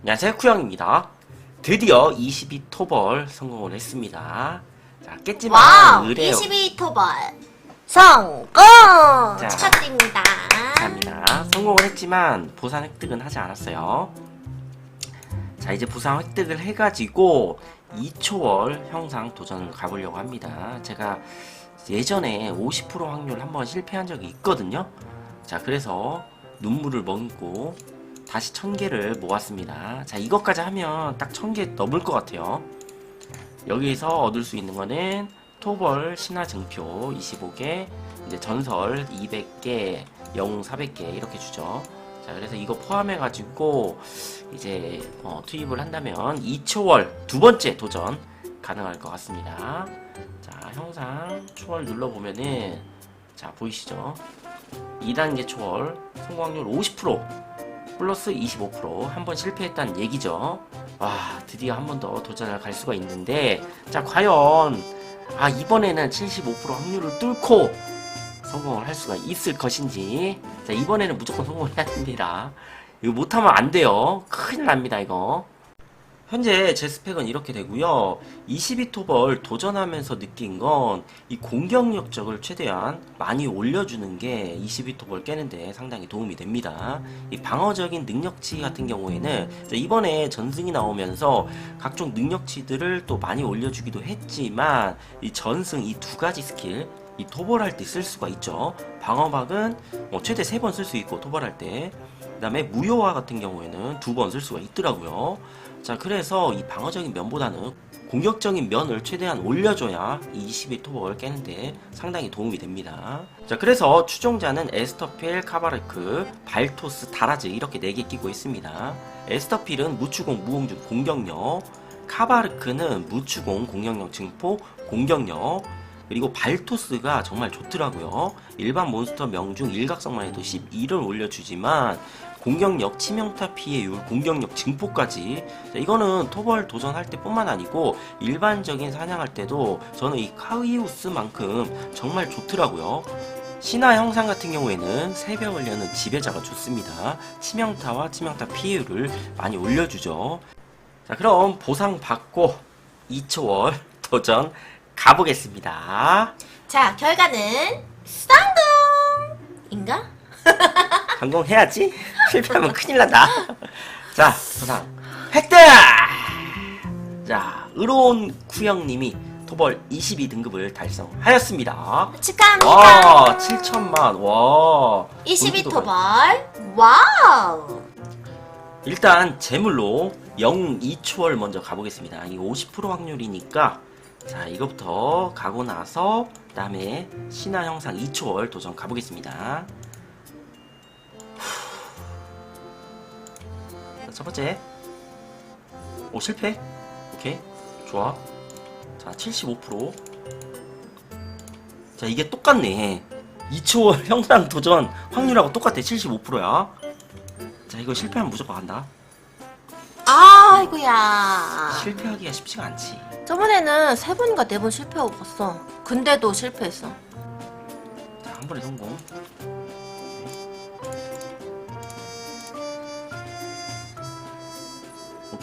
안녕하세요 쿠영입니다 드디어 22토벌 성공을 했습니다 자 깼지만 와우! 의뢰요 22토벌 성공! 자. 축하드립니다. 감사합니다 성공을 했지만 보상 획득은 하지 않았어요 자 이제 보상 획득을 해가지고 2초월 형상 도전을 가보려고 합니다 제가 예전에 50% 확률 한번 실패한 적이 있거든요 자 그래서 눈물을 머금고 다시 1000개를 모았습니다. 자 이것까지 하면 딱 1000개 넘을 것 같아요. 여기에서 얻을 수 있는 거는 토벌 신화 증표 25개 이제 전설 200개 영웅 400개 이렇게 주죠. 자 그래서 이거 포함해 가지고 이제 어, 투입을 한다면 2초월 두 번째 도전 가능할 것 같습니다. 자 형상 초월 눌러보면은 자 보이시죠? 2단계 초월 성공확률 50% 플러스 25%한 번 실패했다는 얘기죠. 와 드디어 한 번 더 도전을 갈 수가 있는데 자 과연 아 이번에는 75% 확률을 뚫고 성공을 할 수가 있을 것인지. 자 이번에는 무조건 성공을 해야 됩니다. 이거 못하면 안 돼요. 큰일 납니다 이거 현재 제 스펙은 이렇게 되고요. 22토벌 도전하면서 느낀 건 이 공격력적을 최대한 많이 올려주는 게 22토벌 깨는데 상당히 도움이 됩니다. 이 방어적인 능력치 같은 경우에는 자, 이번에 전승이 나오면서 각종 능력치들을 또 많이 올려주기도 했지만 이 전승 이 두 가지 스킬 이 토벌할 때 쓸 수가 있죠. 방어막은 뭐 최대 세번쓸 수 있고 토벌할 때. 그 다음에 무효화 같은 경우에는 두 번 쓸 수가 있더라고요 자 그래서 이 방어적인 면보다는 공격적인 면을 최대한 올려줘야 이 22토벌 깨는데 상당히 도움이 됩니다 자 그래서 추종자는 에스터필, 카바르크, 발토스, 다라즈 이렇게 4개 끼고 있습니다 에스터필은 무추공, 무공중, 공격력 카바르크는 무추공, 공격력 증포, 공격력 그리고 발토스가 정말 좋더라고요. 일반 몬스터 명중 일각성만 해도 11을 올려주지만 공격력, 치명타 피해율, 공격력 증폭까지 자, 이거는 토벌 도전할 때뿐만 아니고 일반적인 사냥할 때도 저는 이 카이우스만큼 정말 좋더라고요. 신화 형상 같은 경우에는 새벽을 여는 지배자가 좋습니다. 치명타와 치명타 피해율을 많이 올려주죠. 자 그럼 보상 받고 2초월 도전 가보겠습니다. 자, 결과는 쌍둥인가? 성공해야지. 실패하면 큰일 난다. 자, 보상 획득! 자, 의로운 쿠영님이 토벌 22등급을 달성하였습니다. 축하합니다. 와, 7천만. 와. 22토벌 와우! 일단 제물로 영웅 2초월 먼저 가보겠습니다. 이 50% 확률이니까 자 이거부터 가고 나서 그 다음에 신화 형상 2초월 도전 가보겠습니다. 자, 첫 번째 오 실패 오케이 좋아 자 75%. 자 이게 똑같네 2초월 형상 도전 확률하고 똑같아 75%야 자 이거 실패하면 무조건 간다 아이고야. 실패하기가 쉽지가 않지 저번에는 세 번인가 네 번 실패하고 갔어. 근데도 실패했어. 자, 한 번에 성공.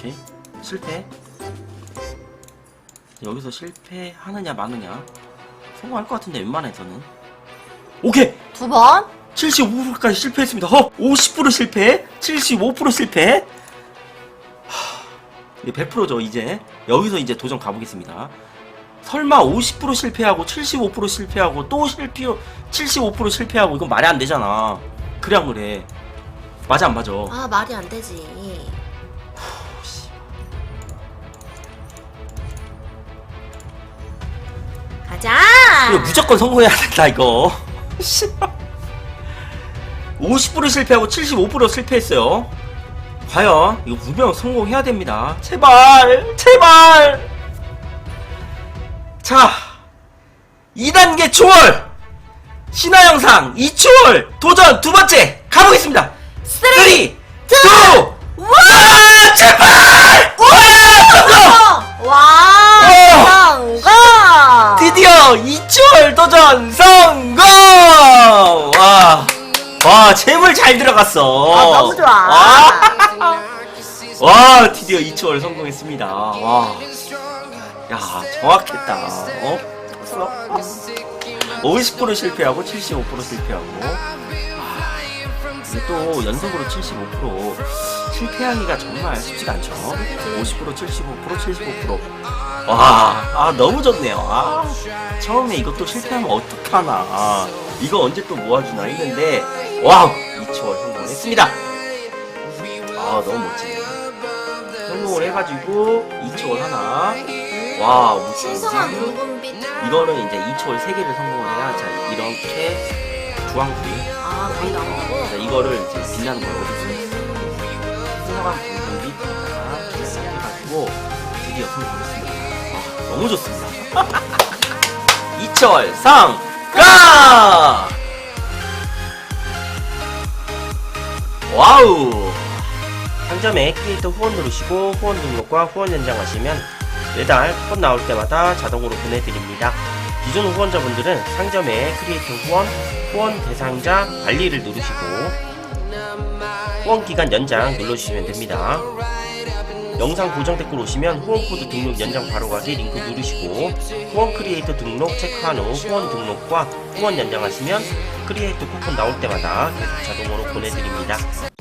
오케이. 실패. 여기서 실패하느냐 마느냐. 성공할 것 같은데 웬만해서는. 오케이. 두 번? 75%까지 실패했습니다. 허! 50% 실패? 75% 실패? 하, 이게 100%죠, 이제. 여기서 이제 도전 가보겠습니다. 설마 50% 실패하고 75% 실패하고 또 실패 75% 실패하고 이건 말이 안 되잖아. 그래 안 그래? 맞아 안 맞아? 아, 말이 안 되지. 가자! 이거 무조건 성공해야 된다 이거. 씨. 50% 실패하고 75% 실패했어요. 과연 이거 분명 성공해야 됩니다. 제발, 제발. 자, 2단계 초월 신화 영상 2초월 도전 두 번째 가보겠습니다. 3, 2, 1, 2초월 도전 성공! 와, 와, 재물 잘 들어갔어. 아, 너무 좋아. 와. 와 드디어 2초월 성공했습니다 와. 야 정확했다 어? 50% 실패하고 75% 실패하고 아, 이게 또 연속으로 75% 실패하기가 정말 쉽지가 않죠 50% 75% 75% 와, 아, 너무 좋네요. 아, 처음에 이것도 실패하면 어떡하나. 아, 이거 언제 또 모아주나 했는데, 와우! 2초월 성공했습니다. 아, 너무 멋지네요. 성공을 해가지고, 2초월 하나. 와우, 무슨? 붉은빛. 이거는 이제 2초월 3개를 성공을 해야, 자, 이렇게 주황불이. 아, 많이 나온다고? 자, 이거를 이제 빛나는 걸 얻을 수 있어요. 신성한 붉은 너무 좋습니다. 이철 상가! 와우! 상점에 크리에이터 후원 누르시고 후원 등록과 후원 연장하시면 매달 후원 나올 때마다 자동으로 보내드립니다. 기존 후원자분들은 상점에 크리에이터 후원, 후원 대상자 관리를 누르시고 후원 기간 연장 눌러주시면 됩니다. 영상 고정 댓글 오시면 후원 코드 등록 연장 바로가기 링크 누르시고 후원 크리에이터 등록 체크한 후 후원 등록과 후원 연장하시면 크리에이터 쿠폰 나올 때마다 계속 자동으로 보내드립니다.